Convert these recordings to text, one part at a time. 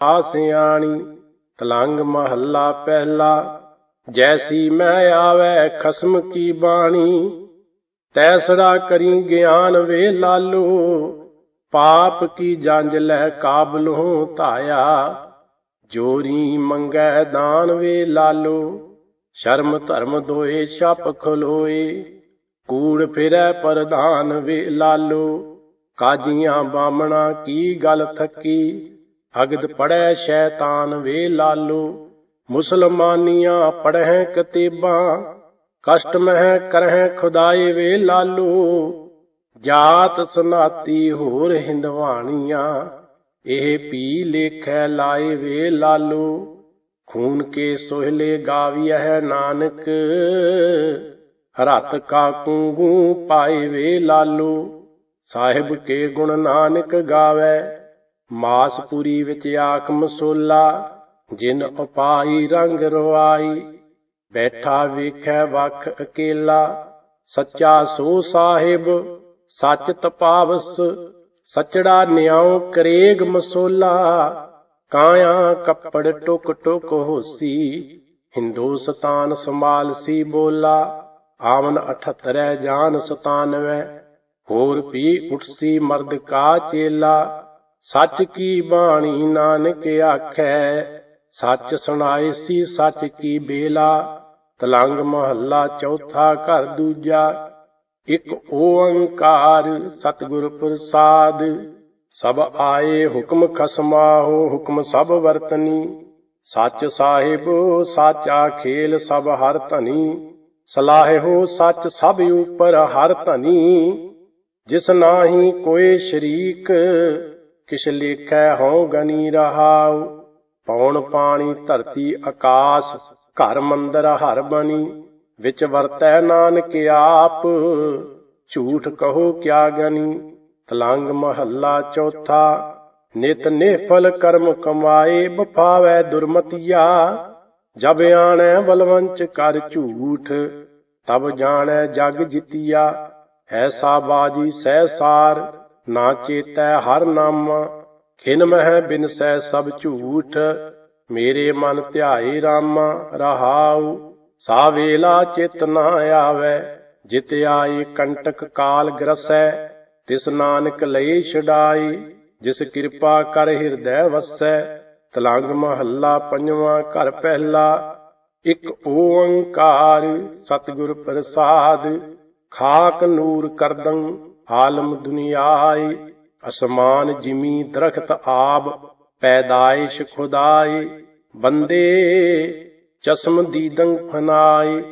ਆ ਸਿਆਣੀ ਤਲੰਗ ਮਹੱਲਾ ਪਹਿਲਾ, ਜੈਸੀ ਮੈਂ ਆਵੈ ਖਸਮ ਕੀ ਬਾਣੀ, ਤੈਸੜਾ ਕਰੀ ਗਿਆਨ ਵੇ ਲਾਲੋ, ਪਾਪ ਕੀ ਜੰਜ ਲੈ ਕਾਬਲੋਂ ਧਾਇਆ, ਜੋਰੀ ਮੰਗੈ ਦਾਨ ਵੇ ਲਾਲੋ, ਸ਼ਰਮ ਧਰਮ ਦੋਏ ਛਪ ਖਲੋਏ, ਕੂੜ ਫਿਰੈ ਪ੍ਰਧਾਨ ਵੇ ਲਾਲੋ, ਕਾਜੀਆਂ ਬਾਮਣਾ ਕੀ ਗੱਲ ਥੱਕੀ ਅਗਦ ਪੜੈ ਸ਼ੈਤਾਨ ਵੇ ਲਾਲੋ, ਮੁਸਲਮਾਨੀਆਂ ਪੜਹਿ ਕਤੀਬਾਂ, ਕਸ਼ਟ ਮਹਿ ਕਰਹਿ ਖੁਦਾਏ ਵੇ ਲਾਲੋ। ਜਾਤ ਸਨਾਤੀ ਹੋਰ ਹਿੰਦਵਾਣੀਆਂ, ਇਹ ਪੀ ਲੇਖੈ ਲਾਏ ਵੇ ਲਾਲੋ। ਖੂਨ ਕੇ ਸੋਹਲੇ ਗਾਵੀਐ ਨਾਨਕ, ਰਤ ਕਾ ਕੁੰਗੂ ਪਾਏ ਵੇ ਲਾਲੋ। ਸਾਹਿਬ ਕੇ ਗੁਣ ਨਾਨਕ ਗਾਵੇ ਮਾਸਪੁਰੀ ਵਿੱਚ ਆਖ ਮਸੋਲਾ, ਜਿਨ ਉਪਾਈ ਰੰਗ ਰਵਾਈ, ਬੈਠਾ ਵੇਖੈ ਵਖ ਅਕੇਲਾ, ਸੱਚਾ ਸੋ ਸਾਹਿਬ, ਸੱਚ ਤਪਾਵਸ, ਸਚੜਾ ਨਿਆਉ ਕਰੇਗ ਮਸੋਲਾ, ਕਾਇਆ ਕੱਪੜ ਟੁਕ ਟੁਕ ਹੋਸੀ ਹਿੰਦੁਸਤਾਨ ਸੰਭਾਲ ਸੀ ਬੋਲਾ, ਆਵਨ 78 ਜਾਨ 97 ਹੋਰ ਵੀ ਉਠਸੀ ਮਰਦ ਕਾ ਚੇਲਾ ਸੱਚ ਕੀ ਬਾਣੀ ਨਾਨਕ ਆਖੈ? ਸੱਚ ਸੁਣਾਏ ਸੀ ਸੱਚ ਕੀ ਬੇਲਾ? ਤਲੰਗ ਮਹੱਲਾ ਚੌਥਾ ਘਰ ਦੂਜਾ। ਇਕ ਓੰਕਾਰ ਸਤਿਗੁਰ ਪ੍ਰਸਾਦ। ਸਭ ਆਏ ਹੁਕਮ ਖਸਮਾਹੋ ਹੁਕਮ ਸਭ ਵਰਤਨੀ। ਸੱਚ ਸਾਹਿਬ, ਸਾਚਾ ਖੇਲ ਸਭ ਹਰ ਧਨੀ। ਸਲਾਹਿਓ ਸੱਚ ਸਭ ਉਪਰ ਹਰ ਧਨੀ। ਜਿਸ ਨਾਹੀ ਕੋਈ ਸ਼ਰੀਕ ਕਿਛ ਲੇਖੈ ਹੋ ਗਨੀ ਰਹਾਉ ਪੌਣ ਪਾਣੀ ਧਰਤੀ ਆਕਾਸ਼, ਘਰ ਮੰਦਰ ਹਰ ਬਣੀ, ਵਿੱਚ ਵਰਤੈ ਨਾਨਕ ਆਪ, ਝੂਠ ਕਹੋ ਕਿਆ ਗਨੀ, ਤਲੰਗ ਮਹੱਲਾ ਚੌਥਾ, ਨਿਤ ਨਿਫਲ ਕਰਮ ਕਮਾਏ ਬਫਾਵੈ ਦੁਰਮਤੀਆ, ਜਬ ਆਣੈ ਬਲਵੰਚ ਕਰ ਝੂਠ, ਤਬ ਜਾਣੈ ਜਗ ਜਿਤੀਆ, ਐਸਾ ਬਾਜੀ ਸਹਿ ਸਾਰ ਨਾ ਚੇਤੈ ਹਰ ਨਾਮਾ, ਖਿਨ ਮਹਿ ਬਿਨਸੈ ਸਭ ਝੂਠ, ਮੇਰੇ ਮਨ ਧਿਆਏ ਰਾਮਾ, ਰਹਾਉ, ਸਾ ਵੇਲਾ ਚਿਤ ਨਾ ਆਵੈ, ਜਿਤ ਆਏ ਕੰਟਕ ਕਾਲ ਗਰਸੈ, ਤਿਸ ਨਾਨਕ ਲਈ ਛਡਾਈ ਜਿਸ ਕਿਰਪਾ ਕਰ ਹਿਰਦੈ ਵਸੈ, ਤਲੰਗ ਮਹੱਲਾ ਪੰਜਵਾਂ ਘਰ ਪਹਿਲਾ, ਇਕ ਓੰਕਾਰ, ਸਤਿਗੁਰ ਪ੍ਰਸਾਦ, ਖਾਕ ਨੂਰ ਕਰਦੰ ਆਲਮ ਦੁਨੀਆਈ ਅਸਮਾਨ ਜਿਮੀ ਦਰਖਤ ਆਬ, ਪੈਦਾਇਸ਼ ਖੁਦਾਏ। ਬੰਦੇ ਚਸ਼ਮ ਦੀਦੰ ਫਨਾਈ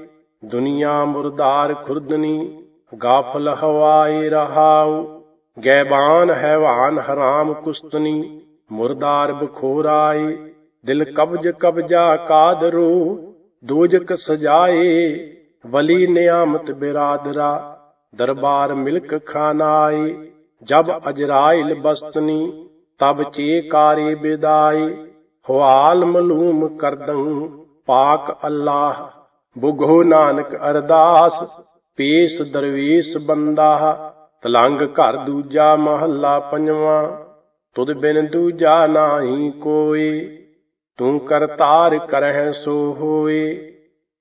ਦੁਨੀਆ ਮੁਰਦਾਰ ਖੁਰਦਨੀ, ਗਾਫਲ ਹਵਾਏ ਰਹਾਉ। ਗੈਬਾਨ ਹੈਵਾਨ ਹਰਾਮ ਕੁਸਤਨੀ, ਮੁਰਦਾਰ ਬਖੋਰਾਏ। ਦਿਲ ਕਬਜ ਕਬਜਾ ਕਾਦਰੂ, ਦੋਜਕ ਸਜਾਏ। ਵਲੀ ਨਿਆਮਤ ਬਿਰਾਦਰਾ ਦਰਬਾਰ ਮਿਲਕ ਖਾਨਾਈ ਜਬ ਅਜਰਾਇਲ ਬਸਤਨੀ, ਤਬ ਚੇ ਚੇਕਾਰੇ ਬਿਦਾਈ ਹਵਾਲ ਮਲੂਮ ਕਰਦੰ, ਪਾਕ ਅੱਲਾਹ ਬੁਗੋ ਨਾਨਕ ਅਰਦਾਸ, ਪੇਸ ਦਰਵੇਸ਼ ਬੰਦਾ ਤਲੰਗ ਘਰ ਦੂਜਾ ਮਹੱਲਾ ਪੰਜਵਾਂ, ਤੁਧ ਬਿਨ ਦੂਜਾ ਨਾਹੀ ਕੋਈ ਤੂੰ ਕਰਤਾਰ ਕਰਹਿ ਸੋ ਹੋਏ,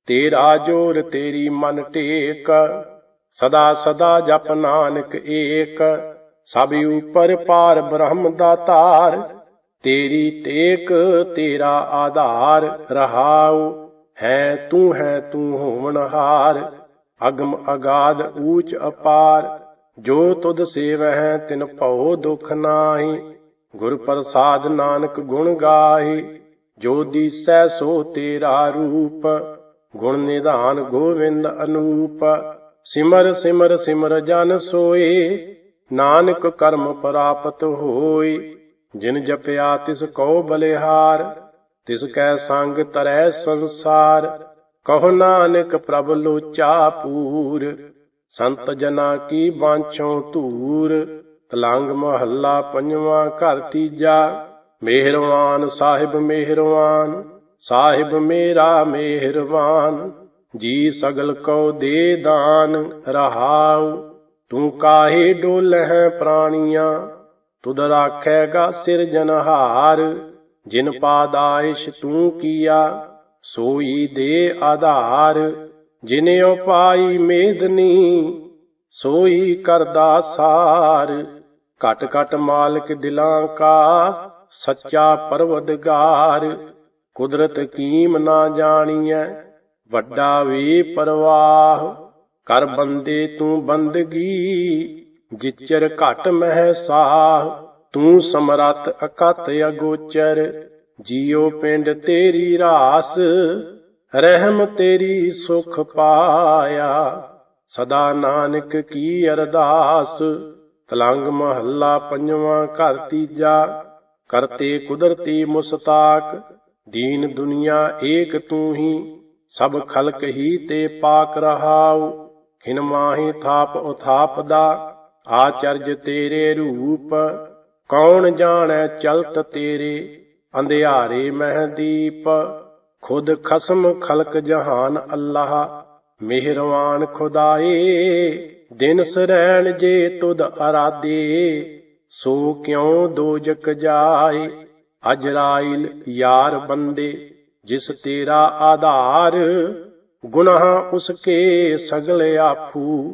ਤੇਰਾ ਜੋਰ ਤੇਰੀ ਮਨ ਟੇਕ ਸਦਾ ਸਦਾ ਜਪ ਨਾਨਕ ਏਕ, ਸਭ ਉਪਰ ਪਾਰ ਬ੍ਰਹਮ ਦਾਤਾਰ ਤੇਰੀ ਟੇਕ ਤੇਰਾ ਆਧਾਰ, ਰਹਾਉ, ਹੈ ਤੂੰ ਹੈ ਤੂੰ ਹੋਵਨਹਾਰ ਅਗਮ ਅਗਾਧ ਊਚ ਅਪਾਰ, ਜੋ ਤੁਧ ਸੇਵਹਿ ਤਿਨ ਭਉ ਦੁਖ ਨਾਹੀ। ਗੁਰ ਪ੍ਰਸਾਦ ਨਾਨਕ ਗੁਣ ਗਾਹੀ, ਜੋ ਦੀਸੈ ਸੋ ਤੇਰਾ ਰੂਪ। ਗੁਣ ਨਿਧਾਨ ਗੋਵਿੰਦ ਅਨੂਪ ਸਿਮਰ ਸਿਮਰ ਸਿਮਰ ਜਨ ਸੋਏ ਨਾਨਕ ਕਰਮ ਪ੍ਰਾਪਤ ਹੋਏ ਜਿਨ ਜਪਿਆ ਤਿਸ ਕਉ ਬਲਿਹਾਰ, ਤਿਸ ਕੈ ਸੰਗ ਤਰੈ ਸੰਸਾਰ। ਕਹੋ ਨਾਨਕ ਪ੍ਰਭ ਲੋਚਾ ਪੂਰ, ਸੰਤ ਜਨਾ ਕੀ ਬਾਂਛੋਂ ਧੂਰ। ਤਲੰਗ ਮਹੱਲਾ ਪੰਜਵਾਂ ਘਰ ਤੀਜਾ, ਮਿਹਰਵਾਨ ਸਾਹਿਬ ਮਿਹਰਵਾਨ, ਸਾਹਿਬ ਮੇਰਾ ਮਿਹਰਵਾਨ। ਜੀ ਸਗਲ ਕਉ ਦੇ ਦਾਨ ਰਹਾਉ, ਤੂੰ ਕਾਹੇ ਡੋਲਹਿ ਪ੍ਰਾਣੀਆਂ? ਤੁਧ ਰਾਖੇਗਾ ਸਿਰਜਨਹਾਰ ਜਿਨ ਪਾਦਾਇਸ਼ ਤੂੰ ਕੀਆ? ਸੋਈ ਦੇ ਆਧਾਰ, ਜਿਨੇ ਉਪਾਈ ਮੇਦਨੀ ਸੋਈ ਕਰਦਾ ਸਾਰ। ਘਟ ਘਟ ਮਾਲਕ ਦਿਲਾਂ ਕਾ, ਸੱਚਾ ਪਰਵਦਗਾਰ, ਕੁਦਰਤ ਕੀਮ ਨਾ ਜਾਣੀਐ ਵੱਡਾ ਵੀ ਪਰਵਾਹ, ਕਰ ਬੰਦੇ ਤੂੰ ਬੰਦਗੀ, ਜਿਚਰ ਘਟ ਮਹਿ ਸਾਹ ਤੂੰ ਸਮਰੱਥ ਅਕਤ ਅਗੋਚਰ, ਜੀਉ ਪਿੰਡ ਤੇਰੀ ਰਾਸ, ਰਹਿਮ ਤੇਰੀ ਸੁਖ ਪਾਇਆ। ਸਦਾ ਨਾਨਕ ਕੀ ਅਰਦਾਸ, ਤਲੰਗ ਮਹੱਲਾ ਪੰਜਵਾਂ ਘਰ ਤੀਜਾ, ਕਰਤੇ ਕੁਦਰਤੀ ਮੁਸਤਾਕ, ਦੀਨ ਦੁਨੀਆ ਏਕ ਤੂੰ ਹੀ ਸਭ ਖਲਕ ਹੀ ਤੇ ਪਾਕ ਰਹਾਉ, ਖਿਨ ਮਾਹੀ ਥਾਪ ਉਥਾਪ ਦਾ ਆਚਰਜ ਤੇਰੇ ਰੂਪ, ਕੌਣ ਜਾਣੈ ਚਲਤ ਤੇਰੇ, ਅੰਧਿਆਰੇ ਮਹਦੀਪ ਖੁਦ ਖਸਮ ਖਲਕ ਜਹਾਨ ਅੱਲਾਹ, ਮਿਹਰਵਾਨ ਖੁਦਾਏ, ਦਿਨ ਸਰੈਣ ਜੇ ਤੁਧ ਅਰਾਦੇ ਸੋ ਕਿਉ ਦੋਜਕ ਜਾਏ, ਅਜਰਾਇਲ ਯਾਰ ਬੰਦੇ। ਜਿਸ ਤੇਰਾ ਆਧਾਰ, ਗੁਨਾਹ ਉਸਕੇ ਸਗਲ ਆਫੂ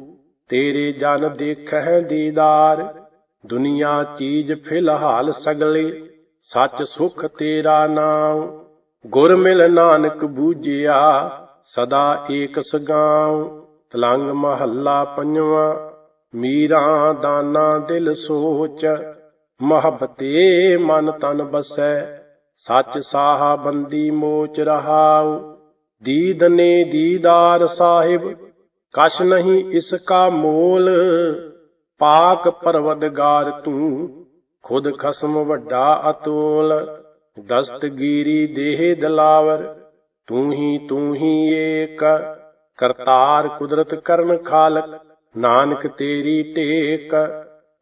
ਤੇਰੇ ਜਨ ਦੇਖਹਿ ਦੀਦਾਰ, ਦੁਨੀਆ ਚੀਜ਼ ਫਿਲਹਾਲ ਸਗਲੇ। ਸੱਚ ਸੁਖ ਤੇਰਾ ਨਾਮ ਗੁਰ ਮਿਲ ਨਾਨਕ ਬੂਝਿਆ, ਸਦਾ ਏਕ ਸਗਾਉ। ਤਲੰਗ ਮਹੱਲਾ ਪੰਜਵਾਂ, ਮੀਰਾਂ ਦਾਨਾ ਦਿਲ ਸੋਚ। ਮਹਬਤੇ ਮਨ ਤਨ ਬਸੈ ਸੱਚ ਸਾਹਾ ਬੰਦੀ ਮੋਚ ਰਹਾਉ। ਦੀਦ ਨੇ ਦੀਦਾਰ ਸਾਹਿਬ, ਕਛ ਨਹੀਂ ਇਸ ਕਾ ਮੋਲ। ਪਾਕ ਪਰਵਦਗਾਰ ਤੂੰ, ਖੁਦ ਖਸਮ ਵੱਡਾ ਅਤੋਲ। ਦਸਤਗੀਰੀ ਦੇਹ ਦਲਾਵਰ, ਤੂੰ ਹੀ ਤੂੰ ਹੀ ਏਕ। ਕਰਤਾਰ ਕੁਦਰਤ ਕਰਨ ਖਾਲਕ, ਨਾਨਕ ਤੇਰੀ ਟੇਕ।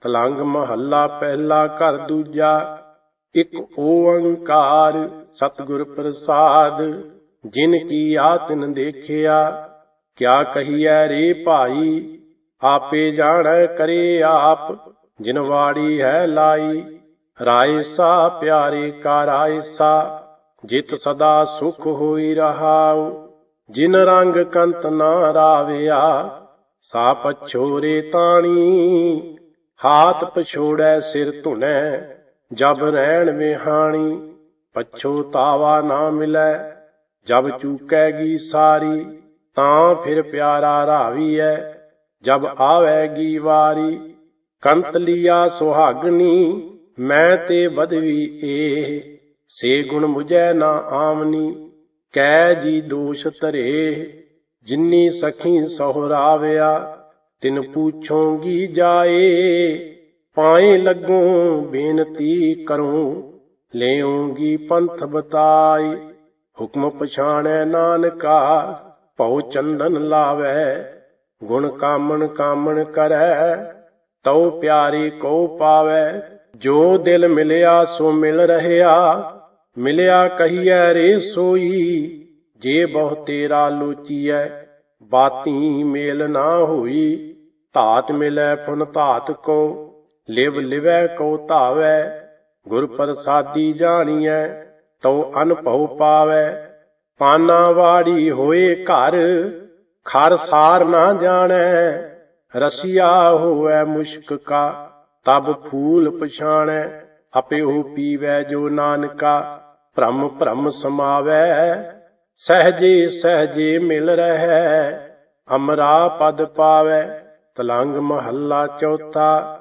ਤਲੰਗ ਮਹੱਲਾ ਪਹਿਲਾ ਘਰ ਦੂਜਾ ਇਕ ਓੰਕਾਰ ਸਤਿਗੁਰ ਪ੍ਰਸਾਦ, ਜਿਨ ਕੀ ਆਤਨ ਦੇਖਿਆ, ਕਿਆ ਕਹੀਐ ਰੇ ਭਾਈ, ਆਪੇ ਜਾਣੈ ਕਰੇ ਆਪ, ਜਿਨ ਵਾੜੀ ਹੈ ਲਾਈ। ਰਾਏ ਸਾ ਪਿਆਰੇ ਕਾ ਰਾਏ ਸਾ, ਜਿਤ ਸਦਾ ਸੁਖ ਹੋਈ ਰਹਾਉ। ਜਿਨ ਰੰਗ ਕੰਤ ਨਾ ਰਾਵਿਆ, ਸਾ ਪਛੋਰੇ ਤਾਣੀ। ਹਾਥ ਪਛੋੜੈ ਸਿਰ ਧੁਨੈ ਜਬ ਰਹਿਣ ਵਿਹਾਣੀ ਪਛੋਤਾਵਾ ਨਾ ਮਿਲੈ, ਜਬ ਚੂਕੈਗੀ ਸਾਰੀ, ਤਾਂ ਫਿਰ ਪਿਆਰਾ ਰਾਵੀਐ, ਜਬ ਆਵੈਗੀ ਵਾਰੀ, ਕੰਤ ਲੀਆ ਸੁਹਾਗਣੀ ਮੈਂ ਤੇ ਬਦਵੀ ਏ ਸੇ ਗੁਣ ਮੁਝੈ ਨਾ ਆਮਨੀ ਕੈ ਜੀ ਦੋਸ਼ ਧਰੇ, ਜਿੰਨੀ ਸਖੀ ਸਹੁਰਾਵਿਆ ਤਿਨ ਪੂਛੋਂਗੀ ਜਾਏ ਪਾਏ ਲੱਗੂ, ਬੇਨਤੀ ਕਰੂੰ ਲਿਆਉਂਗੀ ਪੰਥ ਬਤਾਈ ਹੁਕਮ ਪਛਾਣੈ ਨਾਨਕਾ, ਭਉ ਚੰਦਨ ਲਾਵੈ। ਗੁਣ ਕਾਮਣ ਕਾਮਣ ਕਰੈ, ਤਉ ਪਿਆਰੀ ਕੋ ਪਾਵੈ। ਜੋ ਦਿਲ ਮਿਲਿਆ ਸੋ ਮਿਲ ਰਹਿਆ, ਮਿਲਿਆ ਕਹੀਐ ਰੇ ਸੋਈ। ਜੇ ਬਹੁ ਤੇਰਾ ਲੋਚੀਐ, ਬਾਤੀ ਮੇਲ ਨਾ ਹੋਈ, ਧਾਤ ਮਿਲੈ ਫੁਨ ਧਾਤ ਕੋ। ਲਿਵ ਲਿਵੈ ਕੋ ਧਾਵੈ, ਗੁਰ ਪ੍ਰਸਾਦੀ ਜਾਣੀਐ, ਤਉ ਅਨਭਉ ਪਾਵੈ। ਪਾਨਾ ਵਾੜੀ ਹੋਏ ਘਰ, ਖਰ ਸਾਰ ਨਾ ਜਾਣੈ। ਰਸੀਆ ਹੋਵੇ ਮੁਸ਼ਕ ਕਾ, ਤਬ ਫੂਲ ਪਛਾਣੈ। ਅਪਿਉ ਪੀਵੈ ਜੋ ਨਾਨਕਾ, ਭ੍ਰਮ ਭ੍ਰਮ ਸਮਾਵੈ। ਸਹਜੇ ਸਹਜੇ ਮਿਲ ਰਹਿ, ਅਮਰਾ ਪਦ ਪਾਵੈ, ਤਲੰਗ ਮਹੱਲਾ ਚੌਥਾ।